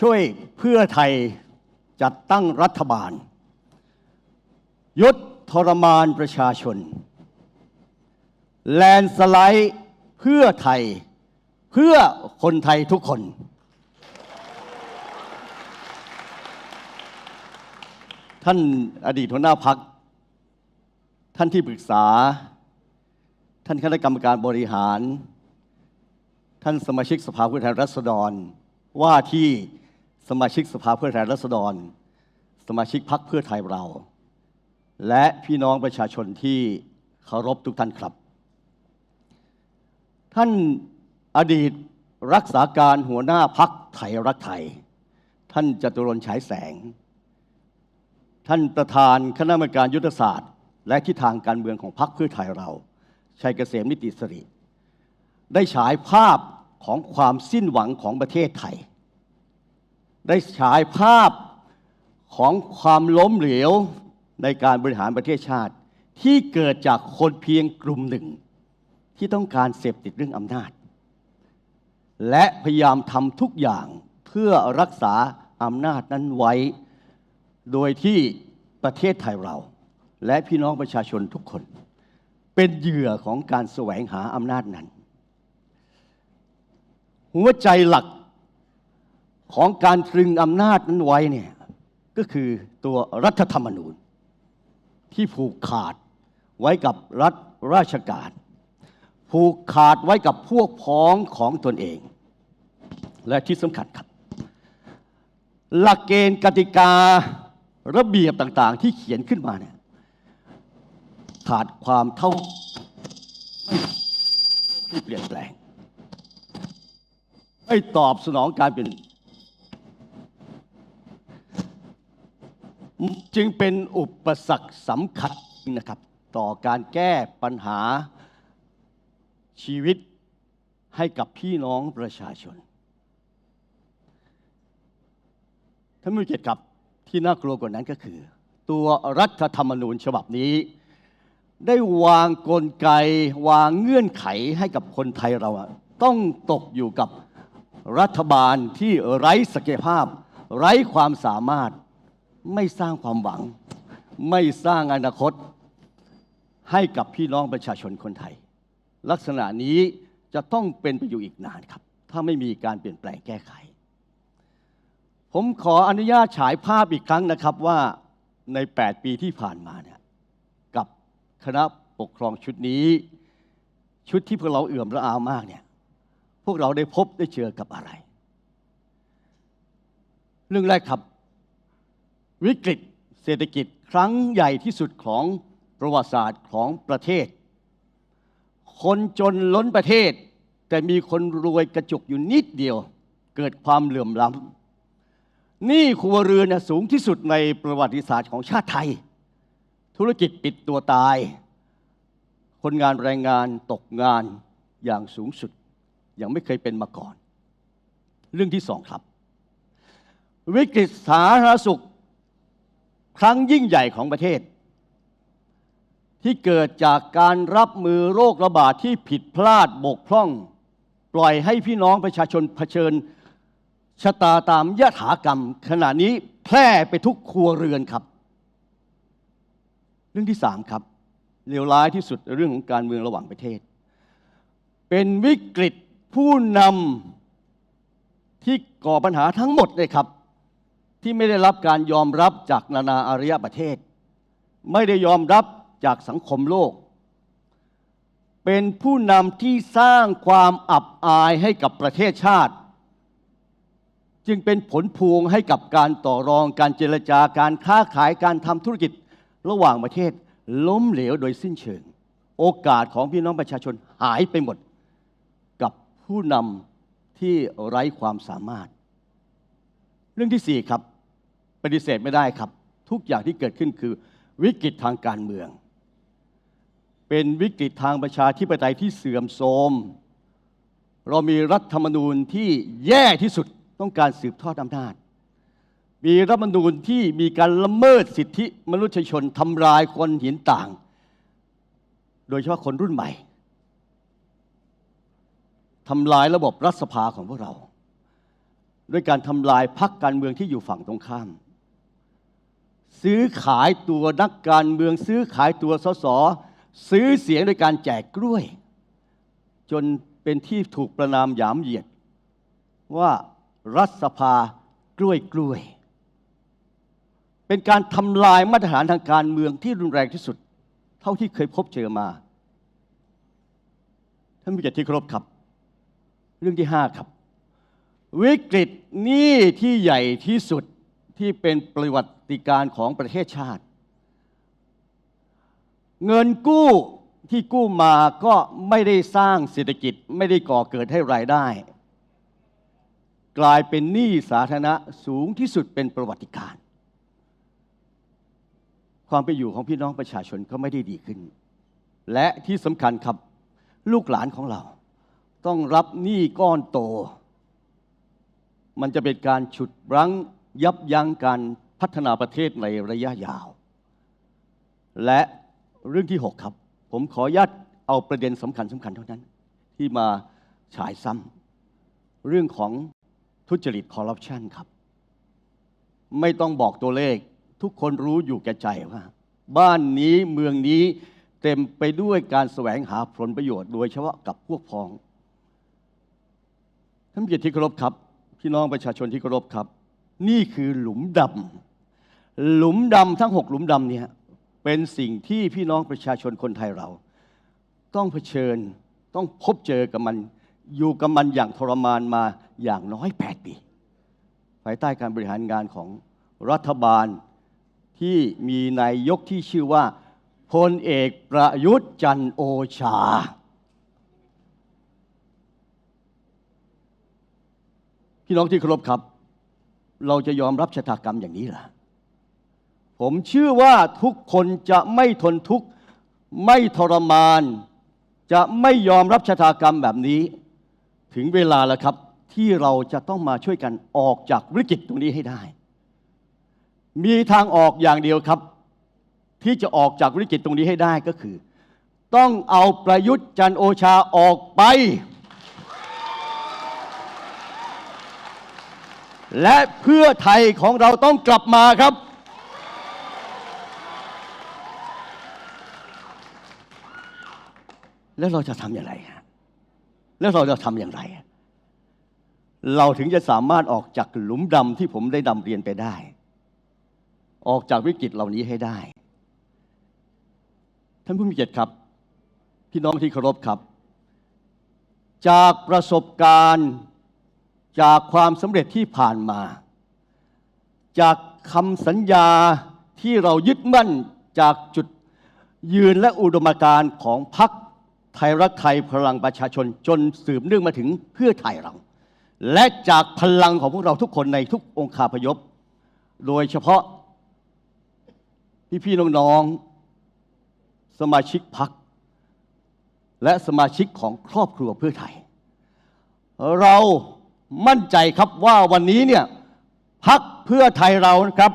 ช่วยเพื่อไทยจัดตั้งรัฐบาล ยุดทรมานประชาชน แลนสไลด์เพื่อไทย เพื่อคนไทยทุกคน ท่านอดีตหัวหน้าพัก ท่านที่ปรึกษา ท่านคณะกรรมการบริหาร ท่านสมาชิกสภาผู้แทนราษฎรว่าที่ สมาชิกสภาผู้แทนราษฎร สมาชิกพรรคเพื่อไทยเรา และพี่น้องประชาชนที่เคารพทุกท่านครับ ท่านอดีตรักษาการหัวหน้าพักไทยรักไทย ท่านจตุรนฉายแสง ท่านประธานคณะกรรมการยุทธศาสตร์ และทิศทางการเมืองของพรรคเพื่อไทยเรา ชัยเกษมนิติสริได้ฉายภาพของความสิ้นหวังของประเทศไทย ได้ฉายภาพของความล้มเหลวในการบริหารประเทศชาติ ที่เกิดจากคนเพียงกลุ่มหนึ่ง ที่ต้องการเสพติดเรื่องอำนาจ และพยายามทำทุกอย่างเพื่อรักษาอำนาจนั้นไว้ โดยที่ประเทศไทยเรา และพี่น้องประชาชนทุกคน เป็นเหยื่อของการแสวงหาอำนาจนั้น หัวใจหลัก ของการตรึงอำนาจนั้นไว้เนี่ยก็คือตัวรัฐธรรมนูญ ที่ผูกขาดไว้กับรัฐราชการผูกขาดไว้กับพวกพ้องของตนเอง และที่สำคัญครับ หลักเกณฑ์กติการะเบียบต่างๆ ที่เขียนขึ้นมาเนี่ยขาดความเท่าที่เปลี่ยนแปลงไม่ตอบสนองการเป็น จึงเป็นอุปสรรคสำคัญนะครับ ต่อการแก้ปัญหาชีวิตให้กับพี่น้องประชาชนท่านผู้เกียรติครับที่น่ากลัวกว่านั้นก็คือ ตัวรัฐธรรมนูญฉบับนี้ ได้วางกลไกวางเงื่อนไขให้กับคนไทยเรา ต้องตกอยู่กับรัฐบาลที่ไร้ศักยภาพ ไร้ความสามารถ ไม่สร้างความหวัง ไม่สร้างอนาคต ให้กับพี่น้องประชาชนคนไทย ลักษณะนี้จะต้องเป็นไปอยู่อีกนานครับ ถ้าไม่มีการเปลี่ยนแปลงแก้ไข ผมขออนุญาตฉายภาพอีกครั้งนะครับว่าใน 8 ปีที่ผ่านมาเนี่ยกับคณะปกครองชุดนี้ ชุดที่พวกเราเอื่อมระอามากเนี่ยพวกเราได้พบได้เจอกับอะไร เรื่องแรกครับ วิกฤตเศรษฐกิจครั้งใหญ่ที่สุดของประวัติศาสตร์ของประเทศ คนจนล้นประเทศ แต่มีคนรวยกระจุกอยู่นิดเดียว เกิดความเหลื่อมล้ำหนี้ครัวเรือนสูงที่สุดในประวัติศาสตร์ของชาติไทย ธุรกิจปิดตัวตาย คนงานแรงงานตกงานอย่างสูงสุดอย่างไม่เคยเป็นมาก่อน เรื่องที่สองครับ วิกฤตสาธารณสุข ครั้งยิ่งใหญ่ของประเทศ ที่เกิดจากการรับมือโรคระบาดที่ผิดพลาดบกพร่อง ปล่อยให้พี่น้องประชาชนเผชิญชะตาตามยถากรรม ขณะนี้แพร่ไปทุกครัวเรือนครับ เรื่องที่สามครับเลวร้ายที่สุดเรื่องของการเมืองระหว่างประเทศ เป็นวิกฤตผู้นำที่ก่อปัญหาทั้งหมดเลยครับ ที่ไม่ได้รับการยอมรับจากนานาอารยประเทศ ไม่ได้ยอมรับจากสังคมโลก เป็นผู้นำที่สร้างความอับอายให้กับประเทศชาติ จึงเป็นผลพวงให้กับการต่อรองการเจรจาการค้าขายการทำธุรกิจระหว่างประเทศล้มเหลวโดยสิ้นเชิง โอกาสของพี่น้องประชาชนหายไปหมด กับผู้นำที่ไร้ความสามารถ เรื่องที่สี่ครับ ปฏิเสธไม่ได้ครับ ทุกอย่างที่เกิดขึ้นคือ วิกฤตทางการเมือง เป็นวิกฤตทางประชาธิปไตยที่เสื่อมโทรม เรามีรัฐธรรมนูญที่แย่ที่สุดต้องการสืบทอดอำนาจ มีรัฐธรรมนูญที่มีการละเมิดสิทธิมนุษยชนทำลายคนเห็นต่าง โดยเฉพาะคนรุ่นใหม่ทำลายระบบรัฐสภาของพวกเรา ด้วยการทำลายพรรคการเมืองที่อยู่ฝั่งตรงข้าม ซื้อขายตัวนักการเมือง ซื้อขายตัวสสซื้อเสียงโดยการแจกกล้วย จนเป็นที่ถูกประนามหยามเหยียด ว่ารัฐสภากล้วยกล้วย เป็นการทำลายมาตรฐานทางการเมืองที่รุนแรงที่สุด เท่าที่เคยพบเจอมา ท่านผู้จัดที่เคารพครับ เรื่องที่ห้าครับ วิกฤตหนี้ที่ใหญ่ที่สุดที่เป็นประวัติ การของประเทศชาติ เงินกู้ที่กู้มาก็ไม่ได้สร้างเศรษฐกิจไม่ได้ก่อเกิดให้รายได้ กลายเป็นหนี้สาธารณะสูงที่สุดเป็นประวัติการณ์ความเป็นอยู่ของพี่น้องประชาชนก็ไม่ได้ดีขึ้น และที่สำคัญครับลูกหลานของเรา ต้องรับหนี้ก้อนโต มันจะเป็นการฉุดรั้งยับยั้งการ พัฒนาประเทศในระยะยาว และเรื่องที่ 6 ครับ ผมขออนุญาตเอาประเด็นสำคัญสำคัญเท่านั้น ที่มาฉายซ้ำเรื่องของทุจริตคอร์รัปชันครับ ไม่ต้องบอกตัวเลข ทุกคนรู้อยู่แก่ใจว่า บ้านนี้เมืองนี้เต็มไปด้วยการแสวงหาผลประโยชน์ โดยเฉพาะกับพวกพ้องท่านผู้เกียรติที่เคารพครับ พี่น้องประชาชนที่เคารพครับ นี่คือหลุมดำ หลุมดำทั้งหกหลุมดำเนี่ยเป็นสิ่งที่พี่น้องประชาชนคนไทยเรา ต้องเผชิญต้องพบเจอกับมัน อยู่กับมันอย่างทรมานมาอย่างน้อย 8 ปี ภายใต้การบริหารงานของรัฐบาลที่มีนายยกที่ชื่อว่าพลเอกประยุทธ์จันโอชา พี่น้องที่เคารพครับ เราจะยอมรับชะตากรรมอย่างนี้เหรอ ผมเชื่อว่าทุกคนจะไม่ทนทุกข์ ไม่ทรมาน จะไม่ยอมรับชะตากรรมแบบนี้ ถึงเวลาแล้วครับที่เราจะต้องมาช่วยกันออกจากวิกฤตตรงนี้ให้ได้ มีทางออกอย่างเดียวครับ ที่จะออกจากวิกฤตตรงนี้ให้ได้ก็คือ ต้องเอาประยุทธ์จันโอชาออกไป และเพื่อไทยของเราต้องกลับมาครับ แล้วเราจะทำอย่างไรฮะแล้วเราจะทำอย่างไร เราถึงจะสามารถออกจากหลุมดำที่ผมได้ดำเรียนไปได้ ออกจากวิกฤตเหล่านี้ให้ได้ ท่านผู้มีเกียรติครับ พี่น้องที่เคารพครับ จากประสบการณ์จากความสำเร็จที่ผ่านมา จากคำสัญญาที่เรายึดมั่นจากจุดยืนและอุดมการณ์ของพรรค ไทยรักไทยพลังประชาชนจนสืบเนื่องมาถึงเพื่อไทยเรา และจากพลังของพวกเราทุกคนในทุกองค์คาพยพ โดยเฉพาะพี่ๆน้องๆสมาชิกพรรคและสมาชิกของครอบครัวเพื่อไทย เรามั่นใจครับว่าวันนี้เนี่ยพักเพื่อไทยเรานะครับ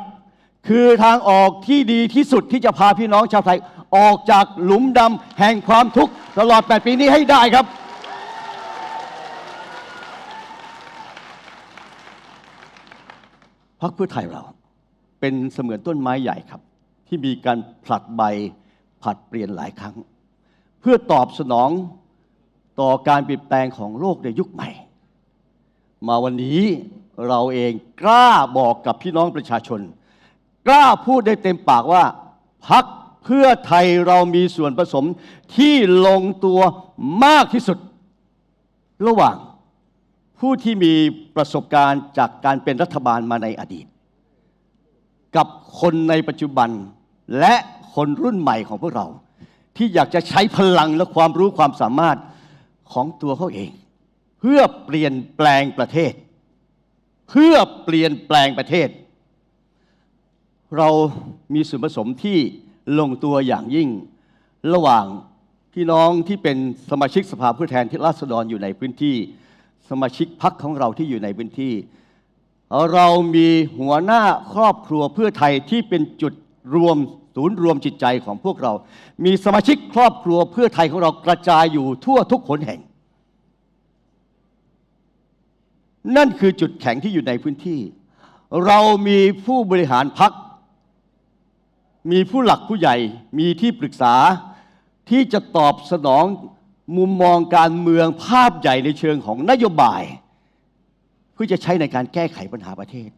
คือทางออกที่ดีที่สุดที่จะพาพี่น้องชาวไทย ออกจากหลุมดำแห่งความทุกข์ตลอด 8 ปีนี้ให้ได้ครับพักเพื่อไทยเราเป็นเสมือนต้นไม้ใหญ่ครับ ที่มีการผลัดใบผลัดเปลี่ยนหลายครั้ง เพื่อตอบสนองต่อการเปลี่ยนแปลงของโลกในยุคใหม่ มาวันนี้เราเองกล้าบอกกับพี่น้องประชาชน กล้าพูดได้เต็มปากว่าพัก เพื่อไทยเรามีส่วนผสมที่ลงตัวมากที่สุด ระหว่างผู้ที่มีประสบการณ์จากการเป็นรัฐบาลมาในอดีต กับคนในปัจจุบันและคนรุ่นใหม่ของพวกเรา ที่อยากจะใช้พลังและความรู้ความสามารถของตัวเขาเอง เพื่อเปลี่ยนแปลงประเทศ เพื่อเปลี่ยนแปลงประเทศ เรามีส่วนผสมที่ ลงตัวอย่างยิ่ง ระหว่างพี่น้องที่เป็นสมาชิกสภาผู้แทนที่ราษฎรอยู่ในพื้นที่ สมาชิกพรรคของเราที่อยู่ในพื้นที่ เรามีหัวหน้าครอบครัวเพื่อไทยที่เป็นจุดรวมศูนย์รวมจิตใจของพวกเรา มีสมาชิกครอบครัวเพื่อไทยของเรากระจายอยู่ทั่วทุกขนแห่ง นั่นคือจุดแข็งที่อยู่ในพื้นที่ เรามีผู้บริหารพัก มีผู้หลักผู้ใหญ่มีที่ปรึกษาที่จะตอบสนองมุมมองการเมืองภาพใหญ่ในเชิงของนโยบาย เพื่อจะใช้ในการแก้ไขปัญหาประเทศ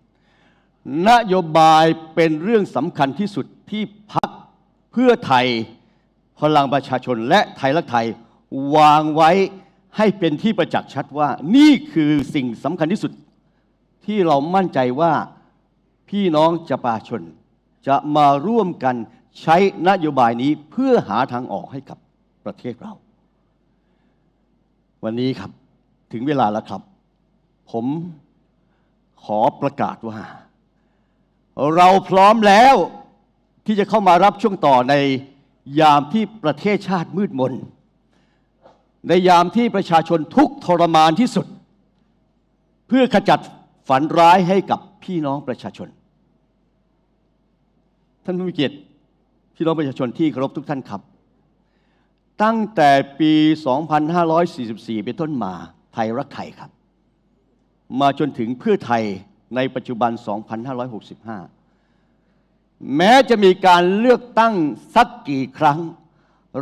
นโยบายเป็นเรื่องสำคัญที่สุดที่พักเพื่อไทยพลังประชาชนและไทยรักไทยวางไว้ให้เป็นที่ประจักษ์ชัดว่า นี่คือสิ่งสำคัญที่สุดที่เรามั่นใจว่าพี่น้องจะประชาชน จะมาร่วมกันใช้นโยบายนี้เพื่อหาทางออกให้กับประเทศเรา วันนี้ครับถึงเวลาแล้วครับ ผมขอประกาศว่า เราพร้อมแล้วที่จะเข้ามารับช่วงต่อในยามที่ประเทศชาติมืดมน ในยามที่ประชาชนทุกทรมานที่สุด เพื่อขจัดฝันร้ายให้กับพี่น้องประชาชน ท่านผู้มีเกียรติพี่น้องประชาชนที่เคารพทุกท่านครับ ตั้งแต่ปี 2544 เป็นต้นมาไทยรักไทยครับ มาจนถึงเพื่อไทยในปัจจุบัน 2565 แม้จะมีการเลือกตั้งสักกี่ครั้ง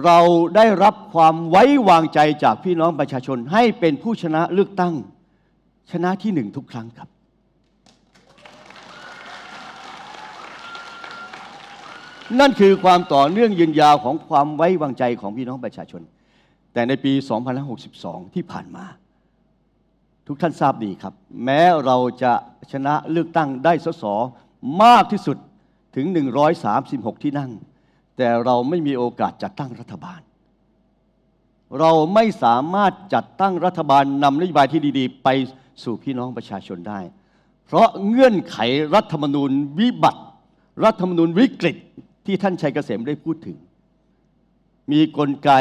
เราได้รับความไว้วางใจจากพี่น้องประชาชนให้เป็นผู้ชนะเลือกตั้ง ชนะที่หนึ่งทุกครั้งครับ นั่นคือความต่อเนื่องยืนยาวของความไว้วางใจของพี่น้องประชาชน แต่ในปี 2562 ที่ผ่านมา ทุกท่านทราบดีครับ แม้เราจะชนะเลือกตั้งได้สสมากที่สุดถึง 136 ที่นั่ง แต่เราไม่มีโอกาสจัดตั้งรัฐบาล เราไม่สามารถจัดตั้งรัฐบาลนำนโยบายที่ดีๆ ไปสู่พี่น้องประชาชนได้ เพราะเงื่อนไขรัฐธรรมนูญวิบัติ รัฐธรรมนูญวิกฤต ที่ท่านชัยเกษมได้พูดถึง มีกลไก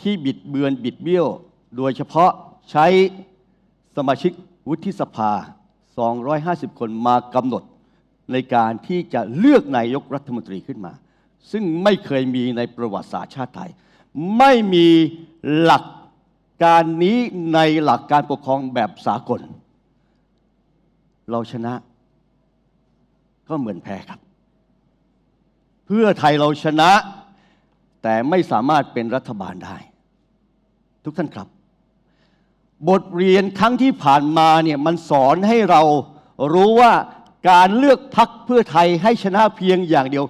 ที่บิดเบือนบิดเบี้ยว โดยเฉพาะใช้สมาชิกวุฒิสภา 250 คนมากำหนดในการที่จะเลือกนายกรัฐมนตรีขึ้นมา ซึ่งไม่เคยมีในประวัติศาสตร์ชาติไทย ไม่มีหลักการนี้ในหลักการปกครองแบบสากล เราชนะก็เหมือนแพ้ครับ เพื่อไทยเราชนะ แต่ไม่สามารถเป็นรัฐบาลได้ ทุกท่านครับ บทเรียนครั้งที่ผ่านมาเนี่ยมันสอนให้เรารู้ว่าการเลือกพักเพื่อไทยให้ชนะเพียงอย่างเดียว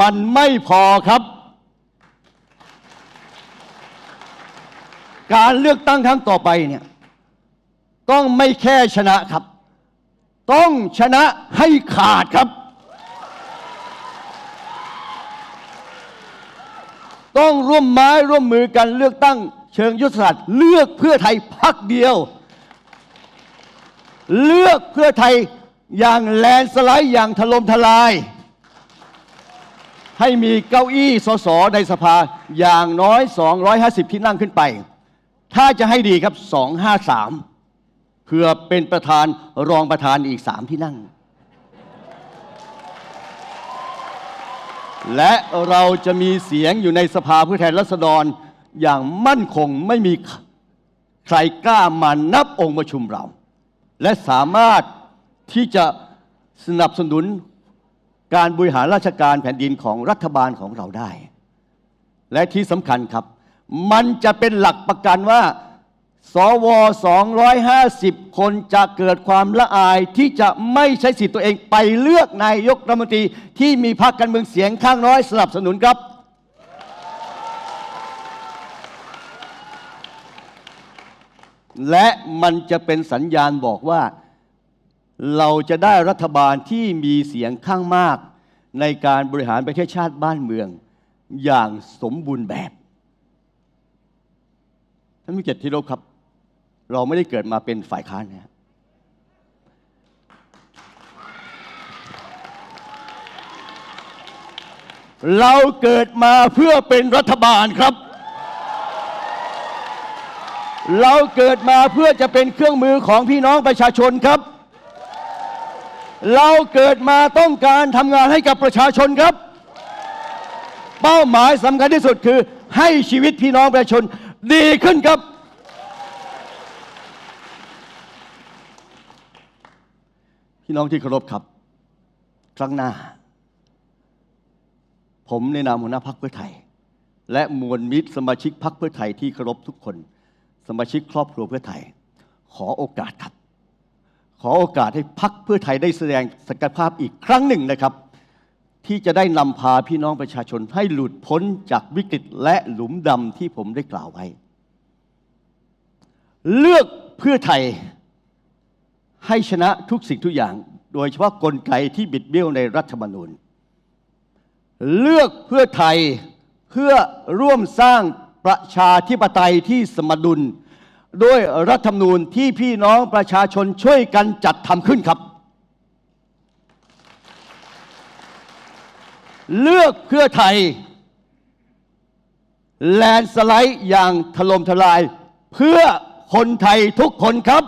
มันไม่พอครับ การเลือกตั้งครั้งต่อไปเนี่ยต้องไม่แค่ชนะครับ ต้องชนะให้ขาดครับ ต้องร่วมไม้ร่วมมือกันเลือกตั้ง เชิงยุทธศาสตร์เลือกเพื่อไทยพักเดียว เลือกเพื่อไทยอย่างแลนสไลด์อย่างถล่มทลาย ให้มีเก้าอี้สสในสภาอย่างน้อย 250 ที่นั่งขึ้นไป ถ้าจะให้ดีครับ 253เพื่อเป็นประธานรองประธานอีก3ที่นั่ง และเราจะมีเสียงอยู่ในสภาผู้แทนราษฎร อย่างมั่นคงไม่มีใครกล้ามานับองค์ประชุมเรา และสามารถที่จะสนับสนุนการบริหารราชการแผ่นดินของรัฐบาลของเราได้ และที่สำคัญครับ มันจะเป็นหลักประกันว่า สว250 คนจะเกิดความละอายที่จะไม่ใช้สิทธิ์ตัวเองไปเลือกนายกรัฐมนตรีที่มีพรรคการเมืองเสียงข้างน้อยสนับสนุนครับ และมันจะเป็นสัญญาณบอกว่า เราจะได้รัฐบาลที่มีเสียงข้างมาก ในการบริหารประเทศชาติบ้านเมือง อย่างสมบูรณ์แบบท่านผู้เกตที่รบครับ เราไม่ได้เกิดมาเป็นฝ่ายค้านนะครับเราเกิดมาเพื่อเป็นรัฐบาลครับ เราเกิดมาเพื่อจะเป็นเครื่องมือของพี่น้องประชาชนครับ เราเกิดมาต้องการทำงานให้กับประชาชนครับ เป้าหมายสำคัญที่สุดคือให้ชีวิตพี่น้องประชาชนดีขึ้นครับ พี่ น้องที่เคารพครับ ครั้งหน้า ผมในนามหัวหน้าพักเพื่อไทย และมวลมิตรสมาชิกพักเพื่อไทยที่เคารพทุกคน สมาชิกครอบครัวเพื่อไทย ขอโอกาสครับ ขอโอกาสให้พักเพื่อไทยได้แสดงศักยภาพอีกครั้งหนึ่งนะครับ ที่จะได้นำพาพี่น้องประชาชนให้หลุดพ้นจากวิกฤตและหลุมดำที่ผมได้กล่าวไว้ เลือกเพื่อไทย ให้ชนะทุกสิ่งทุกอย่าง โดยเฉพาะกลไกที่บิดเบี้ยวในรัฐธรรมนูญ เลือกเพื่อไทยเพื่อร่วมสร้างประชาธิปไตยที่สมดุล ด้วยรัฐธรรมนูญที่พี่น้องประชาชนช่วยกันจัดทำขึ้นครับ เลือกเพื่อไทย แลนสไลด์อย่างถล่มทลาย เพื่อคนไทยทุกคนครับ